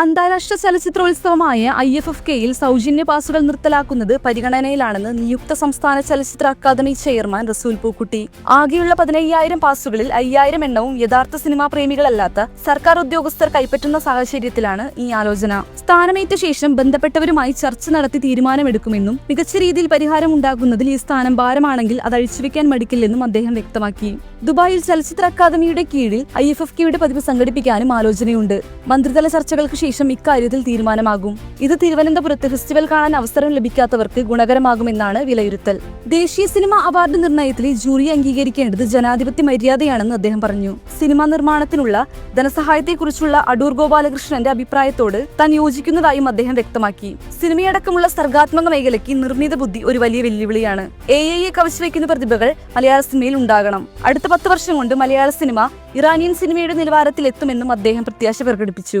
അന്താരാഷ്ട്ര ചലച്ചിത്രോത്സവമായ I F F കെയിൽ സൗജന്യ പാസുകൾ നിർത്തലാക്കുന്നത് പരിഗണനയിലാണെന്ന് നിയുക്ത സംസ്ഥാന ചലച്ചിത്ര അക്കാദമി ചെയർമാൻ റസൂൽ പൂക്കുട്ടി. ആകെയുള്ള പതിനയ്യായിരം പാസുകളിൽ അയ്യായിരം എണ്ണവും യഥാർത്ഥ സിനിമാ പ്രേമികളല്ലാത്ത സർക്കാർ ഉദ്യോഗസ്ഥർ കൈപ്പറ്റുന്ന സാഹചര്യത്തിലാണ് ഈ ആലോചന. സ്ഥാനമേറ്റ ശേഷം ബന്ധപ്പെട്ടവരുമായി ചർച്ച നടത്തി തീരുമാനമെടുക്കുമെന്നും മികച്ച രീതിയിൽ പരിഹാരം ഉണ്ടാകുന്നതിൽ ഈ സ്ഥാനം ഭാരമാണെങ്കിൽ അത് അഴിച്ചുവെക്കാൻ മടിക്കില്ലെന്നും അദ്ദേഹം വ്യക്തമാക്കി. ദുബായിൽ ചലച്ചിത്ര അക്കാദമിയുടെ കീഴിൽ ഐ എഫ് എഫ് കെയുടെ പതിവ് സംഘടിപ്പിക്കാനും ആലോചനയുണ്ട്. മന്ത്രിതല ചർച്ചകൾക്ക് ശേഷം ഇക്കാര്യത്തിൽ തീരുമാനമാകും. ഇത് തിരുവനന്തപുരത്ത് ഫെസ്റ്റിവൽ കാണാൻ അവസരം ലഭിക്കാത്തവർക്ക് ഗുണകരമാകുമെന്നാണ് വിലയിരുത്തൽ. ദേശീയ സിനിമ അവാർഡ് നിർണയത്തിലെ ജൂറി അംഗീകരിക്കേണ്ടത് ജനാധിപത്യ മര്യാദയാണെന്ന് അദ്ദേഹം പറഞ്ഞു. സിനിമാ നിർമ്മാണത്തിനുള്ള ധനസഹായത്തെക്കുറിച്ചുള്ള അടൂർ ഗോപാലകൃഷ്ണന്റെ അഭിപ്രായത്തോട് താൻ യോജിക്കുന്നതായും അദ്ദേഹം വ്യക്തമാക്കി. സിനിമയടക്കമുള്ള സർഗാത്മക മേഖലയ്ക്ക് നിർമ്മിത ബുദ്ധി ഒരു വലിയ വെല്ലുവിളിയാണ്. എ ഐയെ കവച്ചുവെക്കുന്ന പ്രതിഭകൾ മലയാള സിനിമയിൽ ഉണ്ടാകണം. അടുത്ത പത്ത് വർഷം കൊണ്ട് മലയാള സിനിമ ഇറാനിയൻ സിനിമയുടെ നിലവാരത്തിലെത്തുമെന്നും അദ്ദേഹം പ്രത്യാശ പ്രകടിപ്പിച്ചു.